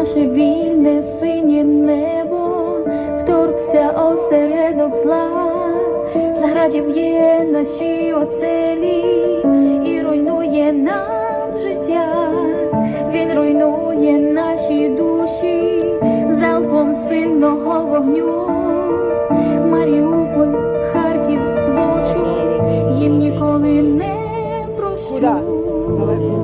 наше вільне синє небо, вторгся осередок зла, зградів є наші оселі і руйнує нам життя, він руйнує наші душі, залпом сильного вогню, Маріуполь, Харків, Бучу, їм ніколи не прощу.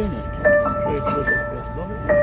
표현이 어떻게?